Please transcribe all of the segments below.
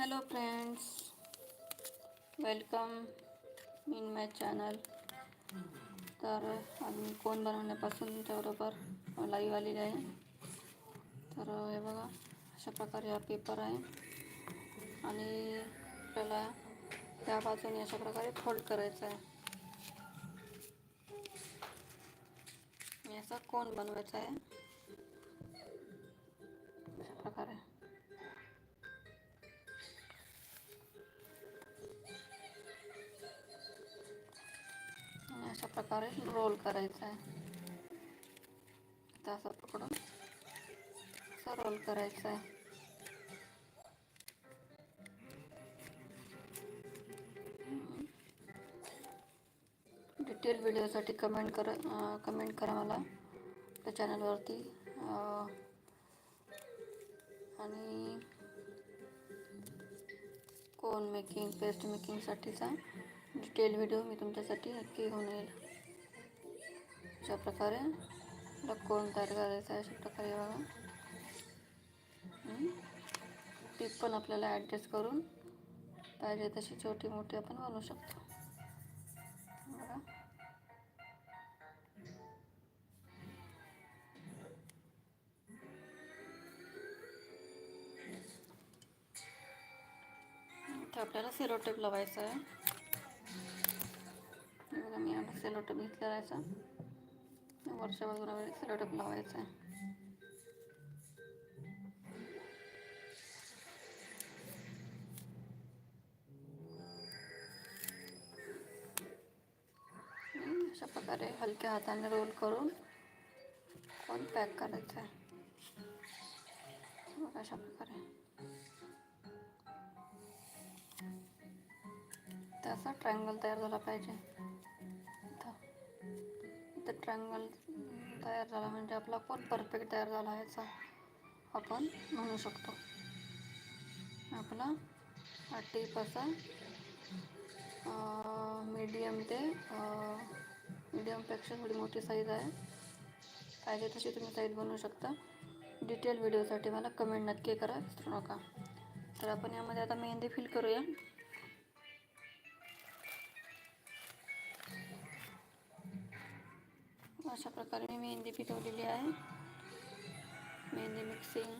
Hello friends welcome in my channel तर आम्ही कोण बनवण्यापासून त्याबरोबर लाईव्ह आलेली आहे. तर हे बघा अशा प्रकारे हा पेपर आहे. आणि आपल्याला त्या बाजूने अशा प्रकारे फोल्ड करायचा आहे. याचा असा कोण बनवायचा आहे? प्रकारे रोल करायचा आहे. आता असं पकडून असा रोल करायचा आहे. डिटेल व्हिडिओसाठी कमेंट कर कमेंट करा मला. त्या चॅनलवरती आणि कोन मेकिंग पेस्ट मेकिंगसाठीचा डिटेल व्हिडिओ मी तुमच्यासाठी नक्की घेऊन येईल. अशा प्रकारे. आपला कोण तयार करायचा आहे अशा प्रकारे बघा. टीप पण आपल्याला ॲडजस्ट करून पाहिजे तशी छोटी मोठी आपण बनवू शकतो. बघा. इथे आपल्याला सेलो टेप लावायचा आहे. बघा मी आता सेलो टेप घेतलेला आहे वरच्या बाजूला सेलो टेप लावायचा आहे. अशा प्रकारे हलक्या हाताने रोल करून कोण पॅक करायचं आहे? अशा प्रकारे. त्याचा ट्रँगल तयार झाला पाहिजे. तर इथं ट्रँगल तयार झाला म्हणजे आपला कोण परफेक्ट तयार झाला याचा आपण म्हणू शकतो. आपला हा टीप असा मीडियम ते मीडियमपेक्षा थोडी मोठी साईज आहे. पाहिजे तशी तुम्ही साईज बनवू शकता. डिटेल व्हिडिओसाठी मला कमेंट नक्की करा विसरू नका. तर आपण यामध्ये आता मेहंदी फिल करूया. अशा प्रकारे मी मेहंदी पिकवलेली आहे. मेहंदी मिक्सिंग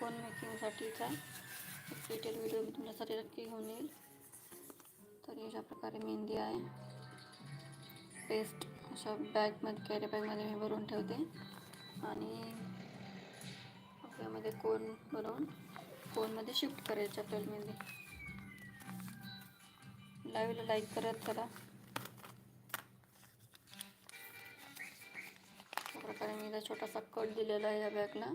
कोण मेकिंगसाठीचा एक डिटेल व्हिडिओ मी तुमच्यासाठी नक्की घेऊन येईल. तर अशा प्रकारे मेहंदी आहे. पेस्ट अशा बॅगमध्ये कॅरी बॅगमध्ये मी भरून ठेवते. आणि यामध्ये कोन बनवून कोनमध्ये शिफ्ट करायची आपल्याला मेहंदी? लाईव्हला लाईक करत करा प्रकारे मी इथं छोटासा कट दिलेला आहे या बॅगला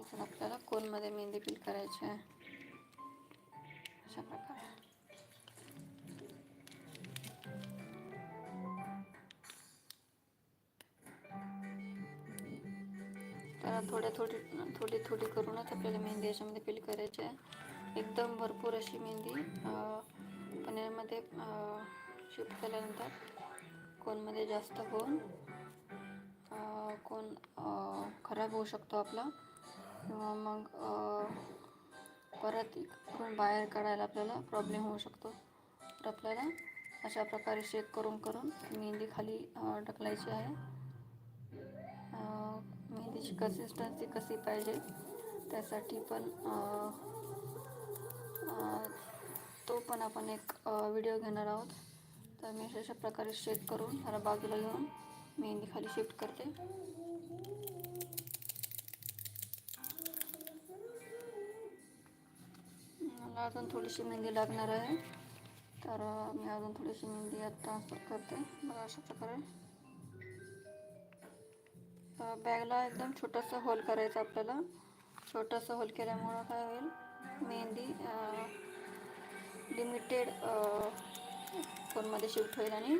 इथून आपल्याला कोनमध्ये मेहंदी पील करायची आहे. अशा प्रकारे. त्याला थोड्या थोडी थोडी थोडी करूनच आपल्याला मेहंदी याच्यामध्ये फिल करायची आहे. एकदम भरपूर अशी मेहंदी पनीरमध्ये शिफ्ट केल्यानंतर कोणमध्ये जास्त कोण कोण खराब होऊ शकतो आपला. किंवा मग परत इकडून बाहेर काढायला आपल्याला प्रॉब्लेम होऊ शकतो. तर आपल्याला अशा प्रकारे शेक करून करून मेहंदी खाली ढकलायची आहे. मेहंदीची कन्सिस्टन्सी कशी पाहिजे त्यासाठी पण तो पण आपण एक व्हिडिओ घेणार आहोत. तर मी अशा प्रकारे शेक करून जरा बाजूला घेऊन मेहंदी खाली शिफ्ट करते. मला अजून थोडीशी मेहंदी लागणार आहे. तर मी अजून थोडीशी मेहंदी यात ट्रान्सफर करते. बघा अशा प्रकारे. बॅगला एकदम छोटंसं होल करायचं आपल्याला. छोटंसं होल केल्यामुळं काय होईल? मेहंदी लिमिटेड फोनमध्ये शिफ्ट होईल आणि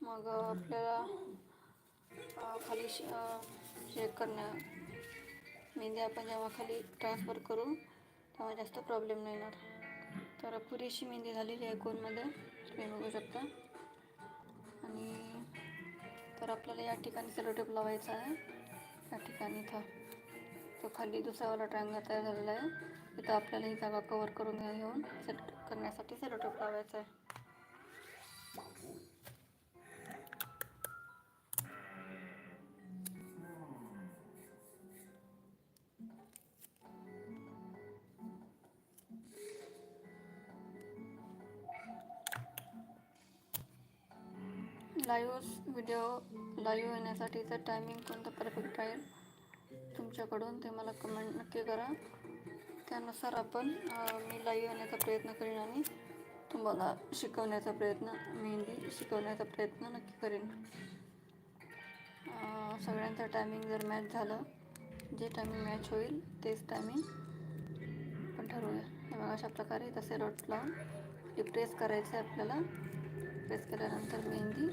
मग आपल्याला खाली चेक करण्या मेहंदी आपण जेव्हा खाली ट्रान्सफर करू तेव्हा जास्त प्रॉब्लेम नाही येणार. तर पुरेशी मेहंदी झालेली आहे कोनमध्ये तुम्ही बघू शकता. आणि तर आपल्याला या ठिकाणी सेलोटेप लावायचा आहे. या ठिकाणी इथं. तो खाली दुसरावाला ट्रायंगल तयार झालेला आहे. तिथं आपल्याला ही जागा कवर करून घेऊन सेट करण्यासाठी सेलोटेप लावायचा आहे. लाईव्ह व्हिडिओ लाईव्ह येण्यासाठीचं टायमिंग कोणतं परफेक्ट राहील तुमच्याकडून ते मला कमेंट नक्की करा. त्यानुसार आपण मी लाईव्ह येण्याचा प्रयत्न करीन आणि तुम्हाला शिकवण्याचा प्रयत्न मेहंदी शिकवण्याचा प्रयत्न नक्की करेन. सगळ्यांचं टायमिंग जर मॅच झालं जे टायमिंग मॅच होईल तेच टायमिंग आपण ठरवूया. हे बघा अशा प्रकारे तसे रोट लावून प्रेस करायचं आहे आपल्याला. प्रेस केल्यानंतर मेहंदी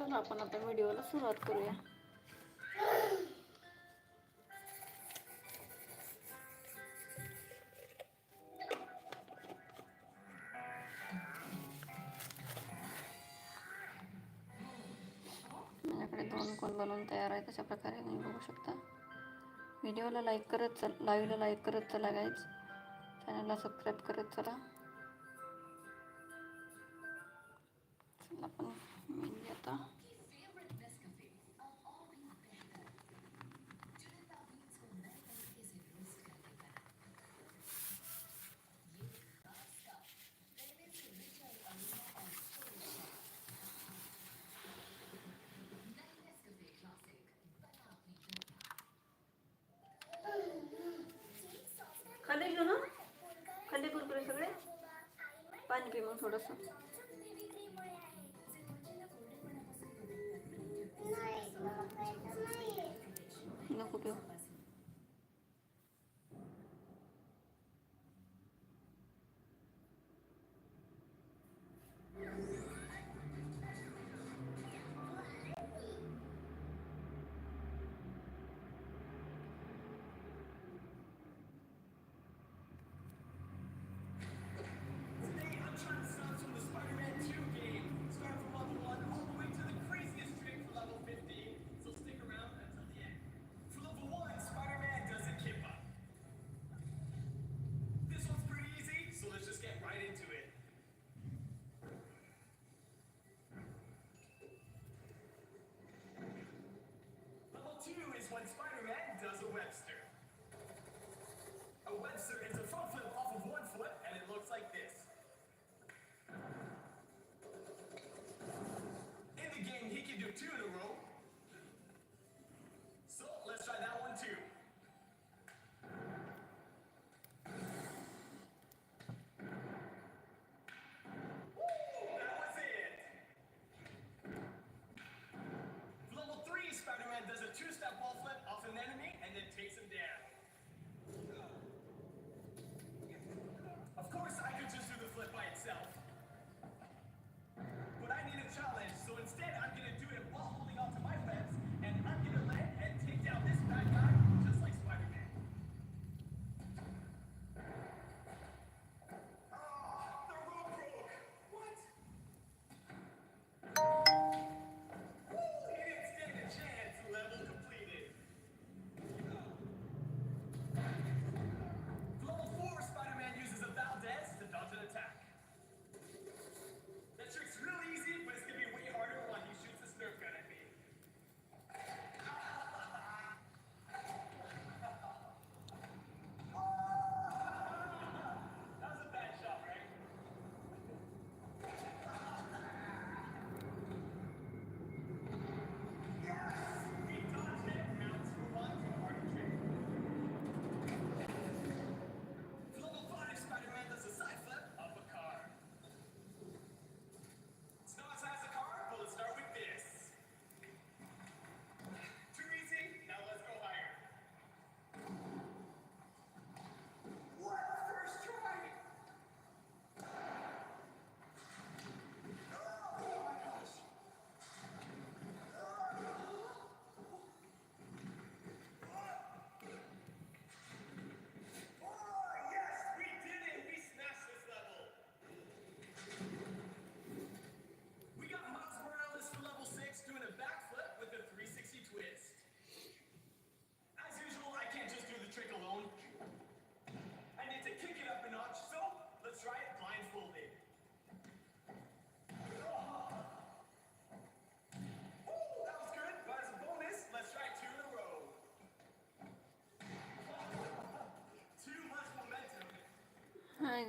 चला आपण आता व्हिडिओला सुरुवात करूया. माझ्याकडे दोन कोण बनवून तयार आहे तशा प्रकारे तुम्ही बघू शकता. व्हिडिओला लाईक करत चल लाईव्हला लाईक करत चला गाईज चॅनलला सबस्क्राईब करत चला. चला आपण मेहंदी खाल्ले घेऊ ना? खाल्ले कुरकुरे सगळे? पाणी पी मग थोडंसं.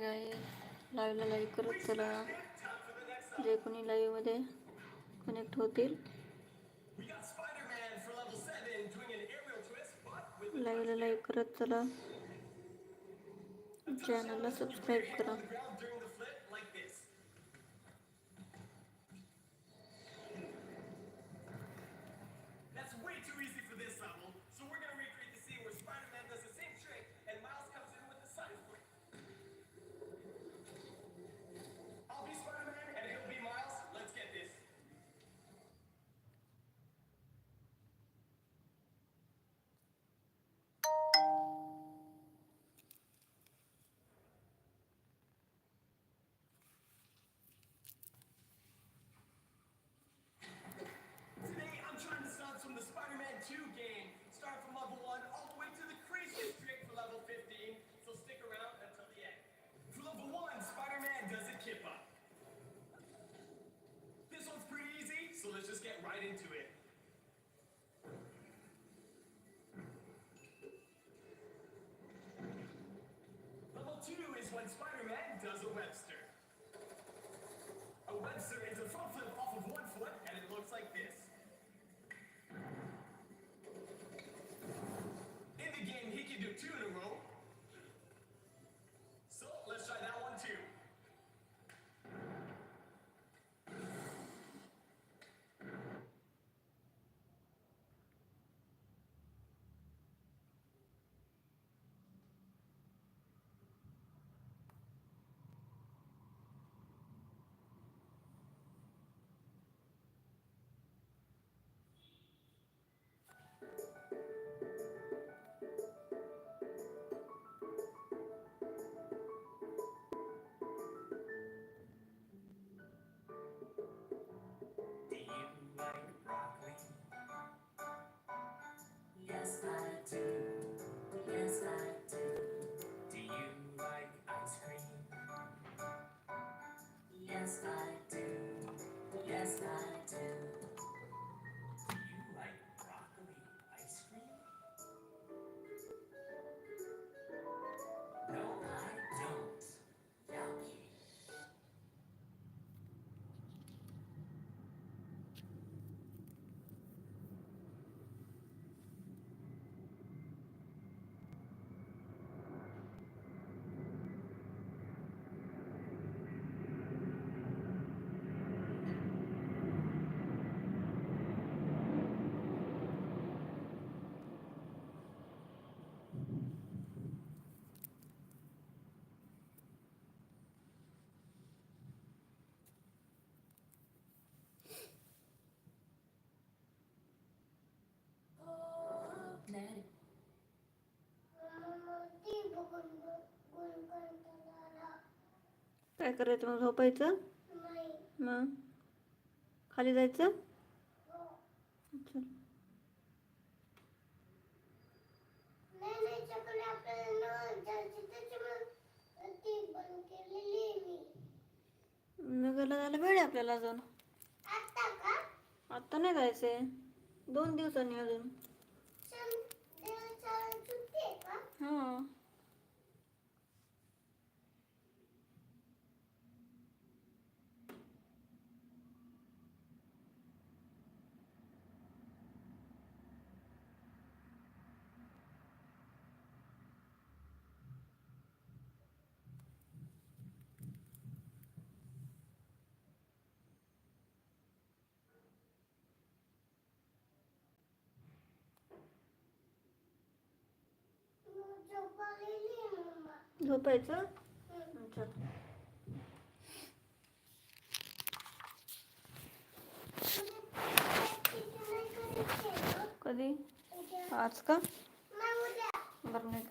लाईव्ह आहे. लाईव्हला लाईव्ह करत चला. जे कोणी लाईव्हमध्ये कनेक्ट होतील. लाईव्हला लाईव्ह करत चला. चॅनलला सबस्क्राईब करा. into it. काय करायचं मग? झोपायचं? मग? खाली जायचं? अच्छा. नगरला जायला वेळ आहे आपल्याला अजून. आत्ता नाही जायचंय दोन दिवसांनी अजून. हां. झोपायचं? कधी? आज का? बरं नाही